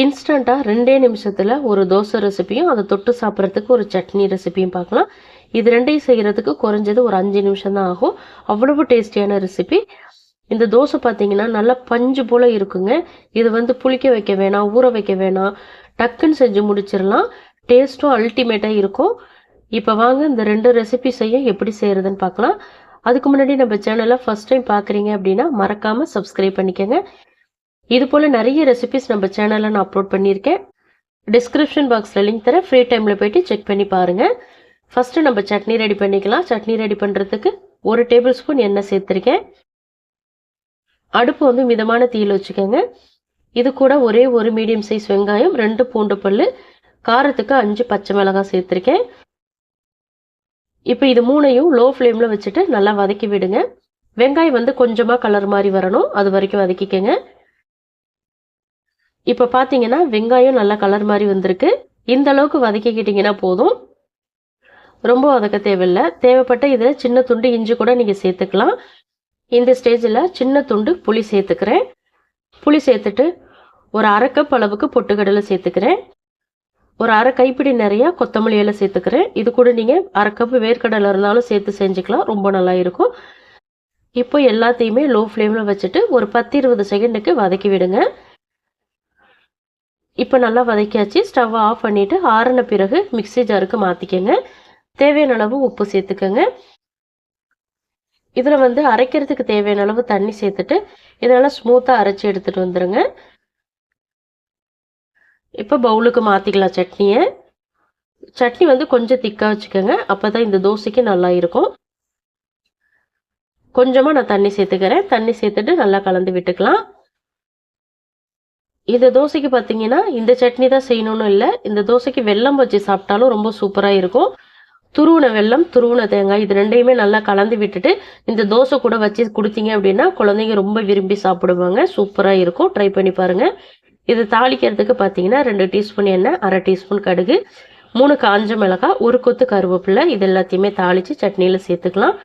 இன்ஸ்டண்ட்டாக ரெண்டே நிமிஷத்தில் ஒரு தோசை ரெசிபியும் அதை தொட்டு சாப்பிட்றதுக்கு ஒரு சட்னி ரெசிபியும் பார்க்கலாம். இது ரெண்டையும் செய்கிறதுக்கு குறைஞ்சது ஒரு அஞ்சு நிமிஷம் தான் ஆகும். அவ்வளவு டேஸ்டியான ரெசிபி. இந்த தோசை பார்த்தீங்கன்னா நல்லா பஞ்சு போல் இருக்குங்க. இது வந்து புளிக்க வைக்க வேணாம் ஊற வைக்க வேணாம். டக்குன்னு செஞ்சு முடிச்சிடலாம். டேஸ்ட்டும் அல்டிமேட்டாக இருக்கும். இப்போ வாங்க இந்த ரெண்டு ரெசிபி செய்ய எப்படி செய்கிறதுன்னு பார்க்கலாம். அதுக்கு முன்னாடி நம்ம சேனலை ஃபஸ்ட் டைம் பார்க்குறீங்க அப்படின்னா மறக்காமல் சப்ஸ்கிரைப் பண்ணிக்கோங்க. இது போல் நிறைய ரெசிபிஸ் நம்ம சேனலில் நான் அப்லோட் பண்ணியிருக்கேன். டிஸ்கிரிப்ஷன் பாக்ஸில் லிங்க் தரேன். ஃப்ரீ டைமில் போயிட்டு செக் பண்ணி பாருங்கள் ஃபஸ்ட்டு நம்ம சட்னி ரெடி பண்ணிக்கலாம். சட்னி ரெடி பண்ணுறதுக்கு ஒரு டேபிள் ஸ்பூன் எண்ணெய் சேர்த்துருக்கேன். அடுப்பு வந்து மிதமான தீயில் வச்சுக்கோங்க. இது கூட ஒரே ஒரு மீடியம் சைஸ் வெங்காயம் ரெண்டு பூண்டு பல் காரத்துக்கு அஞ்சு பச்சை மிளகாய் சேர்த்துருக்கேன். இப்போ இது மூணையும் லோ ஃப்ளேமில் வச்சுட்டு நல்லா வதக்கி விடுங்க. வெங்காயம் வந்து கொஞ்சமாக கலர் மாதிரி வரணும். அது வரைக்கும் வதக்கிக்கங்க. இப்போ பார்த்தீங்கன்னா வெங்காயம் நல்லா கலர் மாதிரி வந்திருக்கு. இந்த அளவுக்கு வதக்கிக்கிட்டிங்கன்னா போதும். ரொம்ப வதக்க தேவையில்லை. தேவைப்பட்ட இதில் சின்ன துண்டு இஞ்சி கூட நீங்கள் சேர்த்துக்கலாம். இந்த ஸ்டேஜில் சின்ன துண்டு புளி சேர்த்துக்கிறேன். புளி சேர்த்துட்டு ஒரு அரை கப் அளவுக்கு பொட்டுக்கடலை சேர்த்துக்கிறேன். ஒரு அரை கைப்பிடி நிறையா கொத்தமல்லி இலை சேர்த்துக்கிறேன். இது கூட நீங்கள் அரை கப் வேர்க்கடலை இருந்தாலும் சேர்த்து செஞ்சுக்கலாம். ரொம்ப நல்லா இருக்கும். இப்போ எல்லாத்தையுமே லோ ஃப்ளேமில் வச்சுட்டு ஒரு பத்து இருபது செகண்டுக்கு வதக்கி விடுங்க. இப்போ நல்லா வதக்கியாச்சு. ஸ்டவ் ஆஃப் பண்ணிவிட்டு ஆறின பிறகு மிக்ஸி ஜாருக்கு மாற்றிக்கங்க தேவையான அளவு உப்பு சேர்த்துக்கோங்க. இதில் வந்து அரைக்கிறதுக்கு தேவையான அளவு தண்ணி சேர்த்துட்டு இதெல்லாம் ஸ்மூத்தாக அரைச்சி எடுத்துகிட்டு வந்துடுங்க இப்போ பவுலுக்கு மாற்றிக்கலாம் சட்னியை. சட்னி வந்து கொஞ்சம் திக்காக வச்சுக்கோங்க. அப்போ தான் இந்த தோசைக்கு நல்லா இருக்கும். கொஞ்சமாக நான் தண்ணி சேர்த்துக்கிறேன். தண்ணி சேர்த்துட்டு நல்லா கலந்து விட்டுக்கலாம். இந்த தோசைக்கு பார்த்தீங்கன்னா இந்த சட்னி தான் செய்யணும்னு இல்லை. இந்த தோசைக்கு வெல்லம் வச்சு சாப்பிட்டாலும் ரொம்ப சூப்பராக இருக்கும். துருவன வெல்லம் துருவன தேங்காய் இது ரெண்டையுமே நல்லா கலந்து விட்டுட்டு இந்த தோசை கூட வச்சு கொடுத்தீங்க அப்படின்னா குழந்தைங்க ரொம்ப விரும்பி சாப்பிடுவாங்க. சூப்பராக இருக்கும். ட்ரை பண்ணி பாருங்கள் இது தாளிக்கிறதுக்கு பார்த்தீங்கன்னா ரெண்டு டீஸ்பூன் எண்ணெய் அரை டீஸ்பூன் கடுகு மூணு காஞ்ச மிளகாய் ஒரு கொத்து கருவேப்பிலை இது எல்லாத்தையுமே தாளித்து சட்னியில் சேர்த்துக்கலாம்.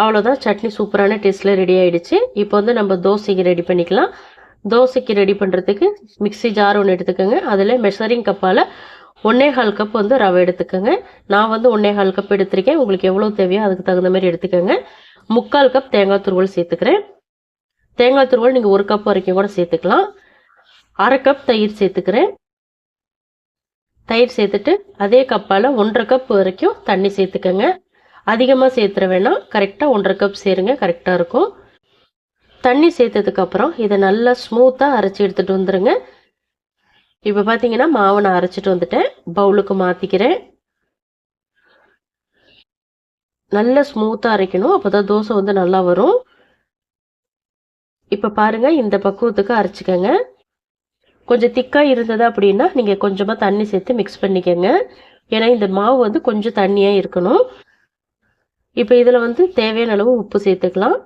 அவ்வளோதான் சட்னி சூப்பரான டேஸ்ட்டில் ரெடி ஆகிடுச்சு இப்போ வந்து நம்ம தோசைக்கு ரெடி பண்ணிக்கலாம். தோசைக்கு ரெடி பண்ணுறதுக்கு மிக்ஸி ஜார் ஒன்று எடுத்துக்கோங்க. அதில் மெஷரிங் கப்பால் ஒன்னே கால் கப் வந்து ரவை எடுத்துக்கோங்க. நான் வந்து ஒன்னே கால் கப் எடுத்திருக்கேன். உங்களுக்கு எவ்வளோ தேவையோ அதுக்கு தகுந்த மாதிரி எடுத்துக்கோங்க. முக்கால் கப் தேங்காய் துருவல் சேர்த்துக்கிறேன். தேங்காய் துருவல் நீங்கள் ஒரு கப் வரைக்கும் கூட சேர்த்துக்கலாம். அரை கப் தயிர் சேர்த்துக்கிறேன். தயிர் சேர்த்துட்டு அதே கப்பால் ஒன்றரை கப் வரைக்கும் தண்ணி சேர்த்துக்கோங்க. அதிகமாக சேர்த்துற வேணாம். கரெக்டாக ஒன்றரை கப் சேருங்க. கரெக்டாக இருக்கும். தண்ணி சேர்த்ததுக்கப்புறம் இதை நல்லா ஸ்மூத்தாக அரைச்சி எடுத்துகிட்டு வந்துடுங்க இப்போ பார்த்தீங்கன்னா மாவை நான் அரைச்சிட்டு வந்துட்டேன். பவுலுக்கு மாற்றிக்கிறேன் நல்லா ஸ்மூத்தாக அரைக்கணும். அப்போ தான் தோசை வந்து நல்லா வரும். இப்போ பாருங்கள் இந்த பக்குவத்துக்கு அரைச்சிக்கோங்க. கொஞ்சம் திக்காக இருந்தது அப்படின்னா நீங்கள் கொஞ்சமாக தண்ணி சேர்த்து மிக்ஸ் பண்ணிக்கோங்க. ஏன்னா இந்த மாவு வந்து கொஞ்சம் தண்ணியாக இருக்கணும். இப்போ இதில் வந்து தேவையான அளவு உப்பு சேர்த்துக்கலாம்.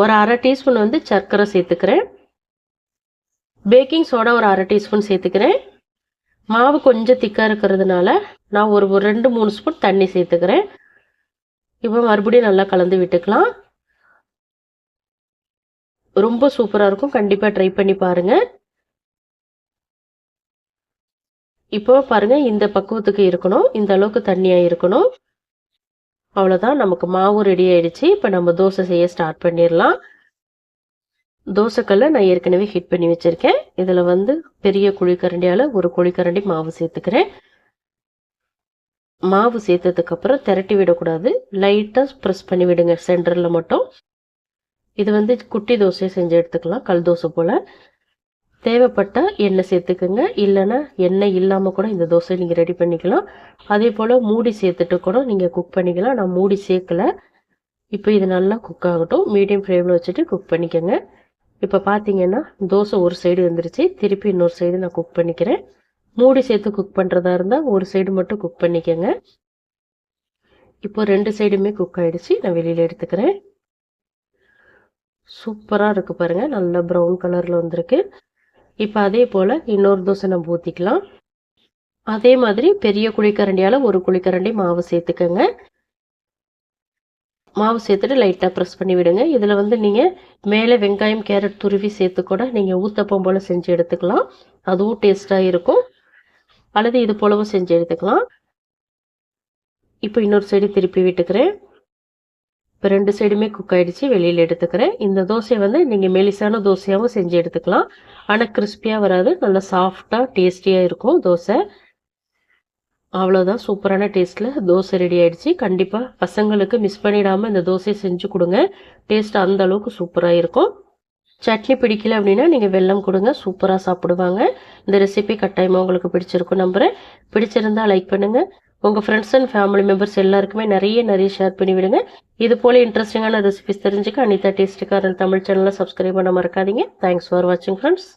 ஒரு அரை டீஸ்பூன் வந்து சர்க்கரை சேர்த்துக்கிறேன். பேக்கிங் சோடா ஒரு அரை டீஸ்பூன் சேர்த்துக்கிறேன். மாவு கொஞ்சம் திக்காக இருக்கிறதுனால நான் ஒரு ஒரு ரெண்டு மூணு ஸ்பூன் தண்ணி சேர்த்துக்கிறேன். இப்போ மறுபடியும் நல்லா கலந்து விட்டுக்கலாம். ரொம்ப சூப்பராக இருக்கும். கண்டிப்பாக ட்ரை பண்ணி பாருங்கள் இப்போ பாருங்கள் இந்த பக்குவத்துக்கு இருக்கணும். இந்த அளவுக்கு தண்ணியாக இருக்கணும். அவ்வளோதான் நமக்கு மாவு ரெடி ஆயிடுச்சு. இப்போ நம்ம தோசை செய்ய ஸ்டார்ட் பண்ணிடலாம். தோசைக்கல்லை நான் ஏற்கனவே ஹீட் பண்ணி வச்சுருக்கேன். இதில் வந்து பெரிய குழிக்கரண்டியால் ஒரு குழிக்கரண்டி மாவு சேர்த்துக்கிறேன். மாவு சேர்த்ததுக்கப்புறம் திரட்டி விடக்கூடாது. லைட்டாக ப்ரெஸ் பண்ணி விடுங்க. சென்டரில் மட்டும். இது வந்து குட்டி தோசையை செஞ்சு எடுத்துக்கலாம். கல் தோசை போல். தேவைப்பட்டால் எண்ணெய் சேர்த்துக்குங்க. இல்லைன்னா எண்ணெய் இல்லாமல் கூட இந்த தோசை நீங்கள் ரெடி பண்ணிக்கலாம். அதே போல் மூடி சேர்த்துட்டு கூட நீங்கள் குக் பண்ணிக்கலாம். நான் மூடி சேர்க்கலை. இப்போ இது நல்லா குக் ஆகட்டும். மீடியம் ஃப்ளேமில் வச்சுட்டு குக் பண்ணிக்கோங்க. இப்போ பார்த்தீங்கன்னா தோசை ஒரு சைடு வந்துருச்சு திருப்பி இன்னொரு சைடு நான் குக் பண்ணிக்கிறேன். மூடி சேர்த்து குக் பண்ணுறதா இருந்தால் ஒரு சைடு மட்டும் குக் பண்ணிக்கோங்க. இப்போ ரெண்டு சைடுமே குக் ஆகிடுச்சு நான் வெளியில் எடுத்துக்கிறேன். சூப்பராக இருக்குது பாருங்கள் நல்ல ப்ரௌன் கலரில் வந்திருக்கு. இப்போ அதே போல் இன்னொரு தோசை நம்ம ஊற்றிக்கலாம் அதே மாதிரி பெரிய குழிக்கரண்டியால் ஒரு குழிக்கரண்டி மாவு சேர்த்துக்கோங்க. மாவு சேர்த்துட்டு லைட்டாக ப்ரெஸ் பண்ணி விடுங்க. இதில் வந்து நீங்கள் மேலே வெங்காயம் கேரட் துருவி சேர்த்து கூட நீங்கள் ஊத்தப்பம் போல் செஞ்சு எடுத்துக்கலாம். அதுவும் டேஸ்ட்டாக இருக்கும். அல்லது இது போலவும் செஞ்சு எடுத்துக்கலாம். இப்போ இன்னொரு சைடு திருப்பி விட்டுக்கிறேன். இப்போ ரெண்டு சைடுமே குக் ஆகிடுச்சு வெளியில் எடுத்துக்கிறேன். இந்த தோசையை வந்து நீங்கள் மெலிசான தோசையாகவும் செஞ்சு எடுத்துக்கலாம். ஆனால் கிறிஸ்பியாக வராது. நல்லா சாஃப்டாக டேஸ்டியாக இருக்கும் தோசை. அவ்வளோதான் சூப்பரான டேஸ்ட்டில் தோசை ரெடி ஆகிடுச்சு கண்டிப்பாக பசங்களுக்கு மிஸ் பண்ணிடாமல் இந்த தோசையை செஞ்சு கொடுங்க. டேஸ்ட் அந்த அளவுக்கு சூப்பராக இருக்கும். சட்னி பிடிக்கல அப்படின்னா நீங்கள் வெல்லம் கொடுங்க. சூப்பராக சாப்பிடுவாங்க. இந்த ரெசிபி கட்டாயமாக உங்களுக்கு பிடிச்சிருக்கும் நம்புகிறேன் பிடிச்சிருந்தா லைக் பண்ணுங்கள் உங்கள் ஃப்ரெண்ட்ஸ் அண்ட் ஃபேமிலி மெம்பர்ஸ் எல்லாருக்குமே நிறைய நிறைய ஷேர் பண்ணி விடுங்க. இது போல் இன்ட்ரெஸ்டிங்கான ரெசிபிஸ் தெரிஞ்சுக்க அனிதா டேஸ்ட்டுக்காரன் தமிழ் சேனலை சப்ஸ்கிரைப் பண்ண மறக்காதீங்க. தேங்க்ஸ் ஃபார் வாட்சிங் ஃப்ரெண்ட்ஸ்